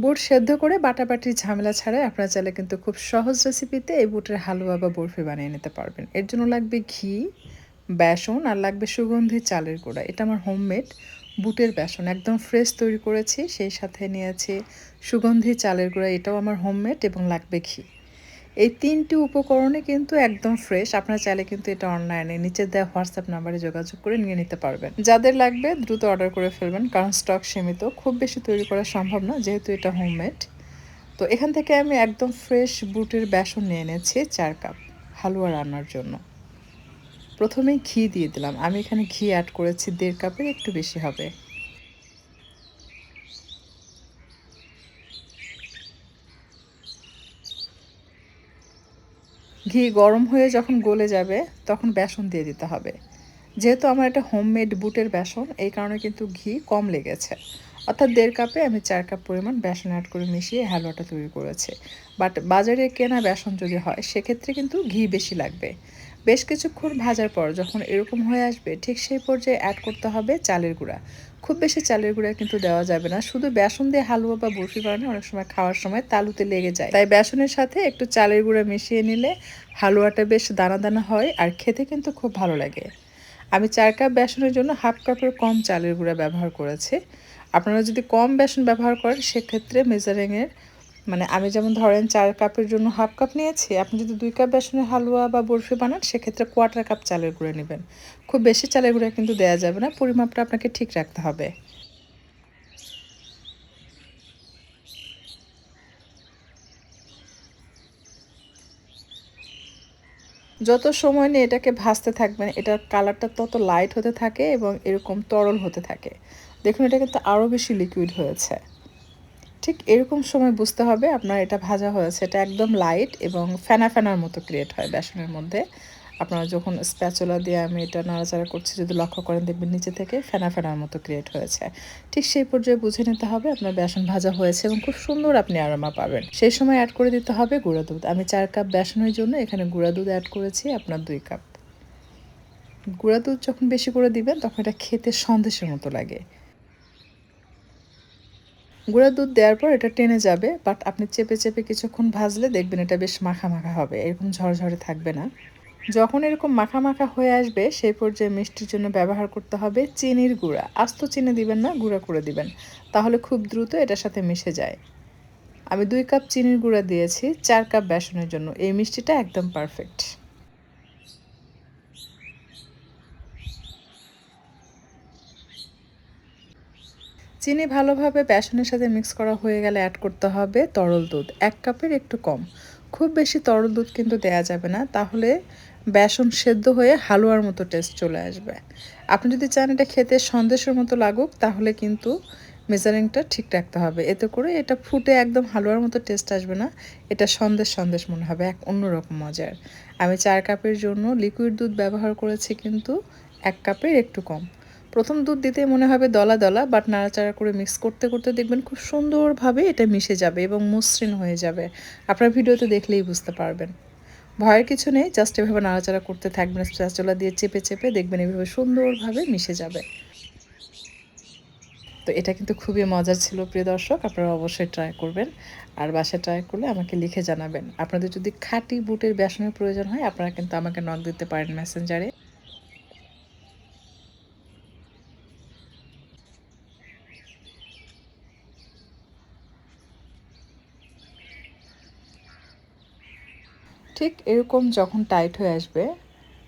বুট সেদ্ধ করে বাটাবাটির ঝামেলা ছাড়াই আপনারা চাইলে কিন্তু খুব সহজ রেসিপিতে এই বুটের হালুয়া বা বরফি বানিয়ে নিতে পারবেন। এর জন্য লাগবে ঘি, বেসন আর লাগবে সুগন্ধি চালের গুঁড়া। এটা আমার হোমমেড বুটের বেসন। একদম ফ্রেশ তৈরি করেছি, সেই সাথে নিয়েছি সুগন্ধি চালের গুঁড়া। এটাও আমার হোমমেড এবং লাগবে ঘি। এই তিনটি উপকরণে কিন্তু একদম ফ্রেশ আপনারা চাইলে কিন্তু এটা অনলাইনে নিচে দেওয়া হোয়াটসঅ্যাপ নাম্বারে যোগাযোগ করে নিয়ে নিতে পারবেন। যাদের লাগবে দ্রুত অর্ডার করে ফেলবেন, কারণ স্টক সীমিত। খুব বেশি তৈরি করা সম্ভব না, যেহেতু এটা হোমমেড তো এখান থেকে আমি একদম ফ্রেশ বুটের বেসন নিয়ে এনেছি চার কাপ হালুয়া রান্নার জন্য। প্রথমেই ঘি দিয়ে দিলাম। আমি এখানে ঘি অ্যাড করেছি, দেড় কাপের একটু বেশি হবে। ঘি গরম হয়ে যখন গলে যাবে, তখন বেসন দিয়ে দিতে হবে। যেহেতু আমার এটা হোমমেড বুটের বেসন, এই কারণে কিন্তু ঘি কম লেগেছে। অর্থাৎ দেড় কাপে আমি চার কাপ পরিমাণ বেসন অ্যাড করে মিশিয়ে হালুয়াটা তৈরি করেছি। বাট বাজারে কেনা বেসন যদি হয়, সেক্ষেত্রে কিন্তু ঘি বেশি লাগবে। বেশ কিছুক্ষণ ভাজার পর যখন এরকম হয়ে আসবে, ঠিক সেই পর্যায়ে অ্যাড করতে হবে চালের গুঁড়া। খুব বেশি চালের গুঁড়া কিন্তু দেওয়া যাবে না, শুধু বেসন দিয়ে হালুয়া বা বরফি বানানো অনেক সময় খাওয়ার সময় তালুতে লেগে যায়। তাই বেসনের সাথে একটু চালের গুঁড়া মিশিয়ে নিলে হালুয়াটা বেশ দানা দানা হয় আর খেতে কিন্তু খুব ভালো লাগে। আমি চার কাপ বেসনের জন্য হাফ কাপের কম চালের গুঁড়া ব্যবহার করেছি। আপনারা যদি কম বেসন ব্যবহার করেন, সেক্ষেত্রে মেজারিংয়ের মানে আমি যেমন ধরেন চার কাপের জন্য হাফ কাপ নিয়েছি, আপনি যদি দুই কাপ বেসনের হালুয়া বা বরফি বানান, সেক্ষেত্রে কোয়ার্টার কাপ চালের গুঁড়ো নেবেন। খুব বেশি চালের গুঁড়ো কিন্তু দেওয়া যাবে না, পরিমাপটা আপনাকে ঠিক রাখতে হবে। যত সময় নিয়ে এটাকে ভাসতে থাকবেন, এটার কালারটা তত লাইট হতে থাকে এবং এরকম তরল হতে থাকে। দেখুন, এটা কিন্তু আরও বেশি লিকুইড হয়েছে। ঠিক এরকম সময় বুঝতে হবে আপনার এটা ভাজা হয়েছে, এটা একদম লাইট এবং ফেনা ফেনার মতো ক্রিয়েট হয় বেসনের মধ্যে। আপনারা যখন স্প্যাচুলা দিয়ে আমি এটা নাড়াচাড়া করছি, যদি লক্ষ্য করেন দেখবেন নিচে থেকে ফেনা ফেনার মতো ক্রিয়েট হয়েছে। ঠিক সেই পর্যায়ে বুঝে নিতে হবে আপনার বেসন ভাজা হয়েছে এবং খুব সুন্দর আপনি আরামা পাবেন। সেই সময় অ্যাড করে দিতে হবে গুঁড়া দুধ। আমি চার কাপ বেসনের জন্য এখানে গুঁড়া দুধ অ্যাড করেছি, আপনার দুই কাপ গুঁড়া দুধ যখন বেশি করে দিবেন, তখন এটা খেতে সন্দেশের মতো লাগে। গুঁড়া দুধ দেওয়ার পর এটা টেনে যাবে বাট আপনি চেপে চেপে কিছুক্ষণ ভাজলে দেখবেন এটা বেশ মাখা মাখা হবে, এরকম ঝরঝরে থাকবে না। যখন এরকম মাখা মাখা হয়ে আসবে, সেই পর্যায়ে মিষ্টির জন্য ব্যবহার করতে হবে চিনির গুঁড়া। আস্ত চিনি দিবেন না, গুঁড়া করে দিবেন, তাহলে খুব দ্রুত এটার সাথে মিশে যায়। আমি দুই কাপ চিনির গুঁড়া দিয়েছি, চার কাপ বেসনের জন্য। এই মিষ্টিটা একদম পারফেক্ট চিনি ভালোভাবে বেসনের সাথে মিক্স করা হয়ে গেলে অ্যাড করতে হবে তরল দুধ। এক কাপের একটু কম। খুব বেশি তরল দুধ কিন্তু দেয়া যাবে না, তাহলে বেসন সেদ্ধ হয়ে হালুয়ার মতো টেস্ট চলে আসবে। আপনি যদি চান এটা খেতে সন্দেশের মতো লাগুক, তাহলে কিন্তু মেজারিংটা ঠিক রাখতে হবে। এতে করে এটা ফুটে একদম হালুয়ার মতো টেস্ট আসবে না, এটা সন্দেশ সন্দেশ মনে হবে, এক অন্যরকম মজার। আমি চার কাপের জন্য লিকুইড দুধ ব্যবহার করেছি কিন্তু এক কাপের একটু কম। প্রথম দুধ দিতে মনে হবে দলা দলা বাট নাড়াচাড়া করে মিক্স করতে করতে দেখবেন খুব সুন্দরভাবে এটা মিশে যাবে এবং মসৃণ হয়ে যাবে। আপনার ভিডিওতে দেখলেই বুঝতে পারবেন। ভয়ের কিছু নেই জাস্ট এভাবে নাড়াচাড়া করতে থাকবেন স্প্যাচুলা দিয়ে চেপে চেপে দেখবেন এভাবে সুন্দরভাবে মিশে যাবে। তো এটা কিন্তু খুবই মজার ছিল, প্রিয় দর্শক, আপনারা অবশ্যই ট্রাই করবেন। আর বাসায় ট্রাই করলে আমাকে লিখে জানাবেন। আপনাদের যদি খাঁটি বুটের বেসনের প্রয়োজন হয়, আপনারা কিন্তু আমাকে নক দিতে পারেন মেসেঞ্জারে ঠিক এরকম যখন টাইট হয়ে আসবে,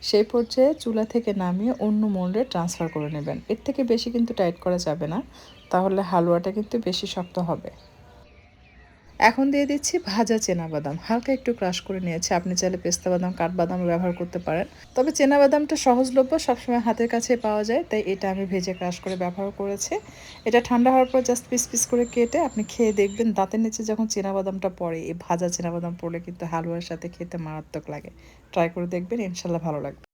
সেই পর্যায়ে চুলা থেকে নামিয়ে অন্য মোল্ডে ট্রান্সফার করে নেবেন। এর থেকে বেশি কিন্তু টাইট করা যাবে না, তাহলে হালুয়াটা কিন্তু বেশি শক্ত হবে। এখন দিয়ে দিচ্ছি ভাজা বাদাম হালকা একটু ক্রাশ করে নিয়েছি। আপনি চাইলে পেস্তা বাদাম, কাঠবাদাম ব্যবহার করতে পারেন। তবে বাদামটা সহজলভ্য সবসময় হাতের কাছে পাওয়া যায়, তাই এটা আমি ভেজে ক্রাশ করে ব্যবহার করেছি। এটা ঠান্ডা হওয়ার পর জাস্ট পিস পিস করে কেটে আপনি খেয়ে দেখবেন, দাঁতের নিচে যখন বাদামটা পড়ে, এই ভাজা বাদাম পড়লে কিন্তু হালুয়ার সাথে খেতে মারাত্মক লাগে। ট্রাই করে দেখবেন, ইনশাল্লাহ ভালো লাগবে।